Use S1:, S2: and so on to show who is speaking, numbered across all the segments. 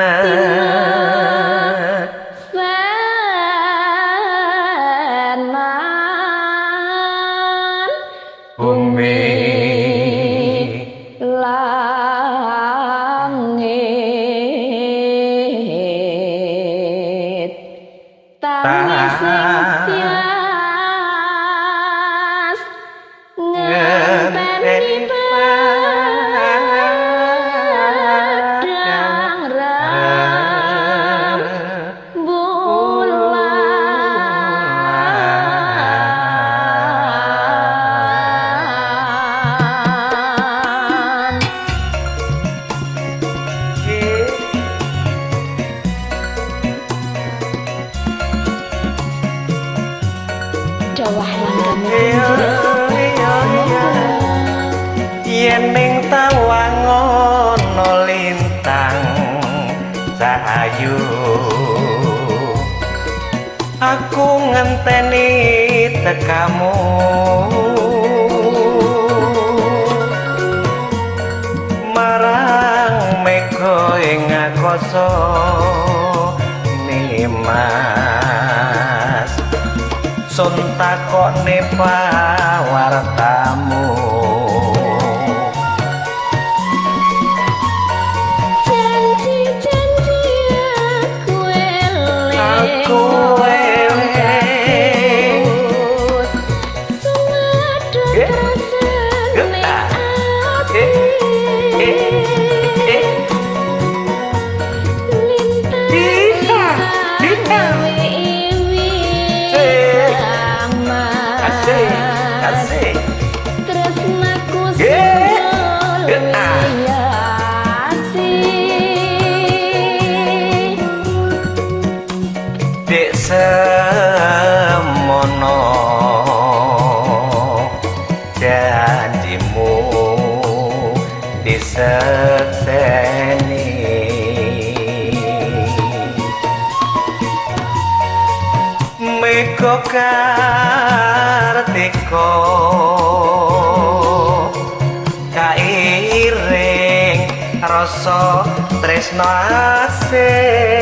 S1: الناس dawah langgam
S2: yen ning tawang ana lintang sayu aku ngenteni tekamu. Marang mega ing akasa qua disekseni Meko kartiko kairing rasa tresno asih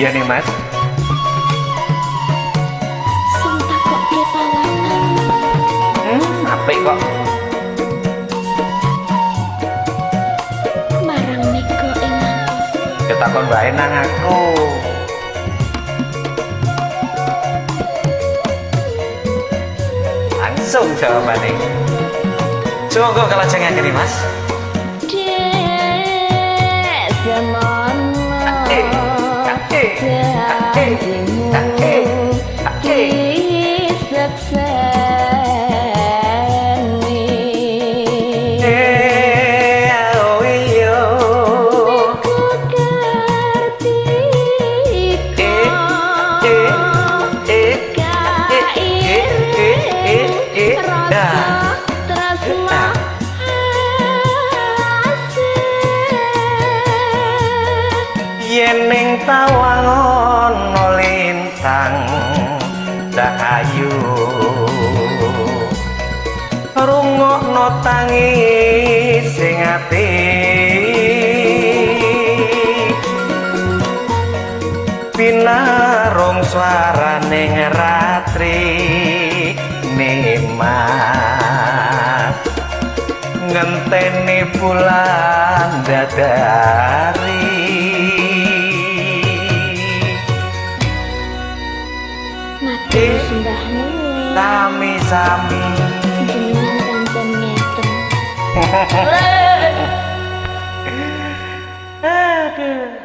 S2: Iya nih mas. Hmm, apa kok?
S1: Marang
S2: enak bae nang aku. Langsung jawabannya. Sungguh kalau jangan mas.
S1: 天。
S2: Ening tawang ana lintang cahayu. Rungokno tangi sing ati. Pinarung swaraning ratri nemat ngenteni bulan dadari
S1: Matur sembah nuwun.
S2: sami-sami
S1: Jenengan pancen ngeten.
S2: aduh